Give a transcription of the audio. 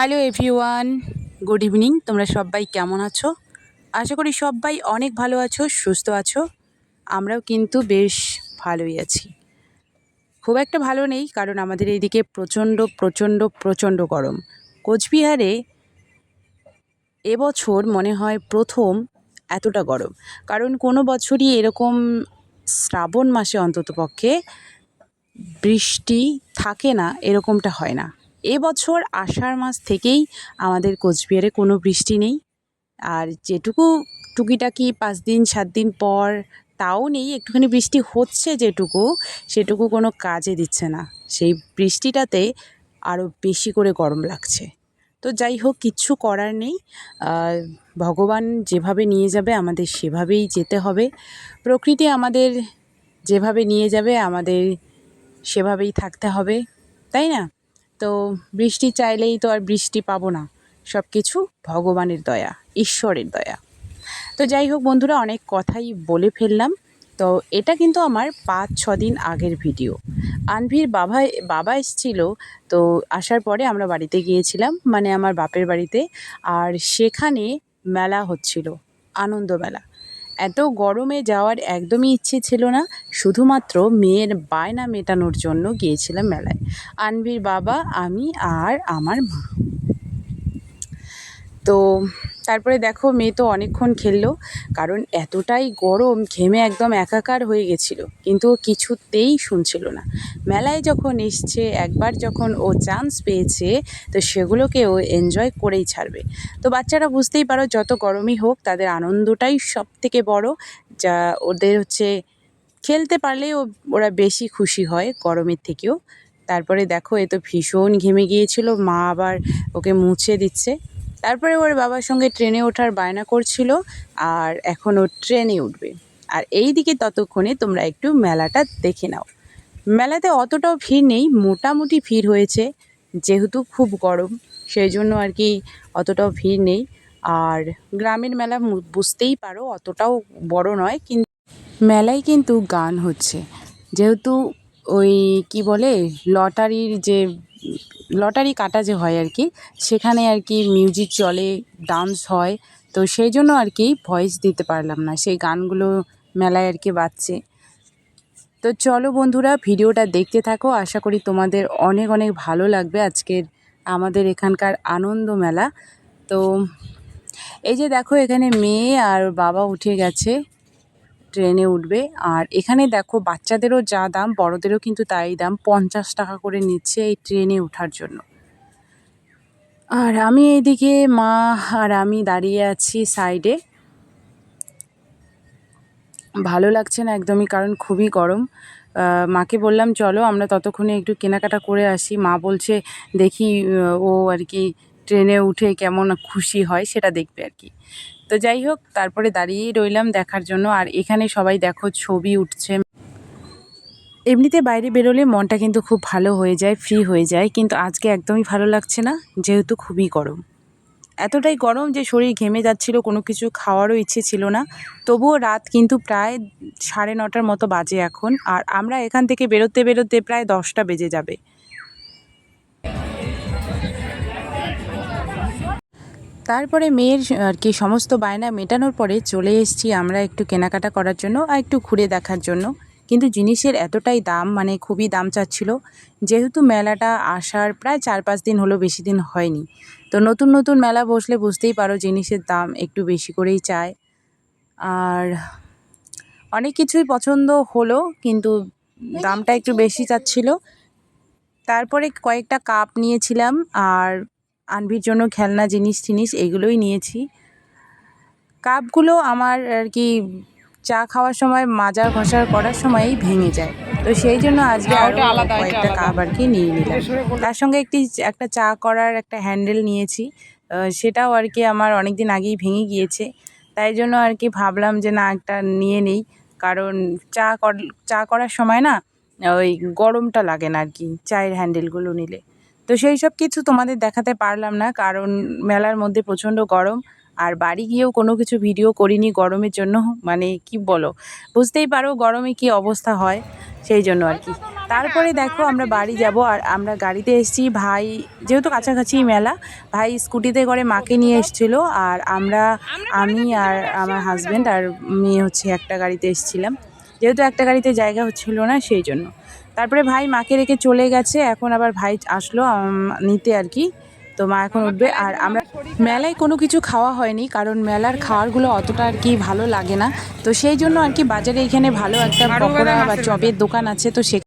Hello everyone, good evening, তোমরা সবাই কেমন আছো? আশা করি সবাই অনেক ভালো আছো, সুস্থ আছো, আমরাও কিন্তু বেশ ভালোই আছি। খুব একটা ভালো নেই, কারণ আমাদের এইদিকে প্রচণ্ড প্রচণ্ড প্রচণ্ড গরম। কোচবিহারে এবছর মনে হয় প্রথম এতটা গরম, কারণ কোনো বছরই এরকম শ্রাবণ মাসে অন্ততপক্ষে বৃষ্টি থাকে না, এরকমটা হয় না। এবছর আষাঢ় মাস থেকেই আমাদের কোচবিহারে কোনো বৃষ্টি নেই। আর যেটুকু টুকিটাকি পাঁচ দিন, সাত দিন পর তাও নেই, একটুখানি বৃষ্টি হচ্ছে যেটুকু, সেটুকু কোনো কাজে দিচ্ছে না। সেই বৃষ্টিটাতে আরও বেশি করে গরম লাগছে। তো যাই হোক, কিচ্ছু করার নেই। ভগবান যেভাবে নিয়ে যাবে, আমাদের সেভাবেই যেতে হবে। প্রকৃতি আমাদের যেভাবে নিয়ে যাবে, আমাদের সেভাবেই থাকতে হবে। তাই না? তো বৃষ্টি চাইলেই তো আর বৃষ্টি পাবো না। সব কিছু ভগবানের দয়া, ঈশ্বরের দয়া। তো যাই হোক বন্ধুরা, অনেক কথাই বলে ফেললাম। তো এটা কিন্তু আমার পাঁচ, ছ দিন আগের ভিডিও। আনভির বাবা বাবা এসেছিল, তো আসার পরে আমরা বাড়িতে গিয়েছিলাম মানে আমার বাপের বাড়িতে। আর সেখানে মেলা হচ্ছিল, আনন্দ মেলা। এত গরমে যাওয়ার একদমই ইচ্ছে ছিল না। শুধুমাত্র মেয়ের বায়না মেটানোর জন্য গিয়েছিলাম মেলায়। আনভির বাবা, আমি আর আমার মা। তো তারপরে দেখো মেয়ে তো অনেকক্ষণ খেললো, কারণ এতটাই গরম ঘেমে একদম একাকার হয়ে গেছিল, কিন্তু ও কিছুতেই শুনছিল না। মেলায় যখন এসছে, একবার যখন ও চান্স পেয়েছে, তো সেগুলোকে ও এনজয় করেই ছাড়বে। তো বাচ্চারা বুঝতেই পারো, যত গরমই হোক, তাদের আনন্দটাই সব থেকে বড়, যা ওদের হচ্ছে খেলতে পারলেই ও, ওরা বেশি খুশি হয় গরমের থেকেও। তারপরে দেখো, এ তো ভীষণ ঘেমে গিয়েছিল, মা আবার ওকে মুছে দিচ্ছে। তারপরে ওর বাবার সঙ্গে ট্রেনে ওঠার বায়না করছিল, আর এখন ও ট্রেনে উঠবে। আর এই দিকে ততক্ষণে তোমরা একটু মেলাটা দেখে নাও। মেলাতে অতটাও ভিড় নেই, মোটামুটি ভিড় হয়েছে, যেহেতু খুব গরম সেই জন্য আর কি অতটাও ভিড় নেই। আর গ্রামের মেলা বুঝতেই পারো, অতটাও বড় নয় কিন্তু মেলায় কিন্তু গান হচ্ছে। যেহেতু ওই, কি বলে, লটারির যে লটারি কাটা যে হয় আর কি, সেখানে আর কি মিউজিক চলে, ডান্স হয়, তো সেই জন্য আর কি ভয়েস দিতে পারলাম না। সেই গানগুলো মেলায় আর কি বাজছে। তো চলো বন্ধুরা, ভিডিওটা দেখতে থাকো। আশা করি তোমাদের অনেক অনেক ভালো লাগবে আজকের আমাদের এখানকার আনন্দ মেলা। তো এই যে দেখো, এখানে মেয়ে আর বাবা উঠে গেছে। ট্রেনে উঠবে। আর এখানে দেখো বাচ্চাদেরও যা দাম, বড়দেরও কিন্তু তাই দাম। পঞ্চাশ টাকা করে নিচ্ছে এই ট্রেনে ওঠার জন্য। আর আমি এইদিকে মা আর আমি দাঁড়িয়ে আছি সাইডে। ভালো লাগছে না একদমই, কারণ খুবই গরম। মাকে বললাম, চলো, আমরা ততক্ষণে একটু কেনাকাটা করে আসি। মা বলছে, দেখি, ও আর কি ট্রেনে উঠে কেমন খুশি হয় সেটা দেখবে আর কি। তো যাই হোক, তারপরে দাঁড়িয়েই রইলাম দেখার জন্য। আর এখানে সবাই দেখো ছবি উঠছে। এমনিতে বাইরে বেরোলে মনটা কিন্তু খুব ভালো হয়ে যায় ফ্রি হয়ে যায়। কিন্তু আজকে একদমই ভালো লাগছে না, যেহেতু খুবই গরম। এতটাই গরম যে শরীর ঘেমে যাচ্ছিল, কোনো কিছু খাওয়ারও ইচ্ছে ছিল না। তবুও রাত কিন্তু প্রায় সাড়ে নটার মতো বাজে এখন। আর আমরা এখান থেকে বেরোতে বেরোতে প্রায় দশটা বেজে যাবে। তারপরে মেয়ের আর কি সমস্ত বায়না মেটানোর পরে চলে এসেছি আমরা একটু কেনাকাটা করার জন্য আর একটু ঘুরে দেখার জন্য। কিন্তু জিনিসের এতটাই দাম মানে খুবই দাম চাচ্ছিল। যেহেতু মেলাটা আসার প্রায় চার পাঁচ দিন হলো, বেশি দিন হয়নি। তো নতুন নতুন মেলা বসলে বুঝতেই পারো জিনিসের দাম একটু বেশি করেই চায়। আর অনেক কিছুই পছন্দ হলো, কিন্তু দামটা একটু বেশি চাচ্ছিল। তারপরে কয়েকটা কাপ নিয়েছিলাম, আর আনভির জন্য খেলনা জিনিস টিনিস এগুলোই নিয়েছি। কাপগুলো আমার আর কি চা খাওয়ার সময় মাজা ঘষার করার সময়ই ভেঙে যায়। তো সেই জন্য আজকে হ্যাঁ, আরও কয়েকটা কাপ আর কি নিয়ে নিলাম। তার সঙ্গে একটি একটা চা করার একটা হ্যান্ডেল নিয়েছি। সেটাও আর কি আমার অনেক দিন আগেই ভেঙে গিয়েছে। তাই জন্য আর কি ভাবলাম যে না একটা নিয়ে নেই। কারণ চা কর চা করার সময় না ওই গরমটা লাগে না আর কি চায়ের হ্যান্ডেলগুলো নিলে। তো সেই সব কিছু তোমাদের দেখাতে পারলাম না, কারণ মেলার মধ্যে প্রচণ্ড গরম। আর বাড়ি গিয়েও কোনো কিছু ভিডিও করিনি গরমের জন্য মানে কি বলো? বুঝতেই পারো গরমে কি অবস্থা হয়, সেই জন্য আর কি। তারপরে দেখো আমরা বাড়ি যাব আর আমরা গাড়িতে এসেছি, ভাই যেহেতু কাছাকাছি মেলা, ভাই স্কুটিতে করে মাকে নিয়ে এসেছিল আর আমরা, আমি আর আমার হাজব্যান্ড আর মেয়ে হচ্ছে একটা গাড়িতে এসেছিলাম। যেহেতু একটা গাড়িতে জায়গা হচ্ছিল না, সেই জন্য। তারপরে ভাই মাকে রেখে চলে গেছে এখন আবার ভাই আসলো নিতে আর কি। তো মা এখন উঠবে আর আমরা মেলায় কোনো কিছু খাওয়া হয়নি কারণ মেলার খাবারগুলো অতটা আর কি ভালো লাগে না। তো সেই জন্য আর কি বাজারে এখানে ভালো একটা পকোড়া বা চপের দোকান আছে তো সে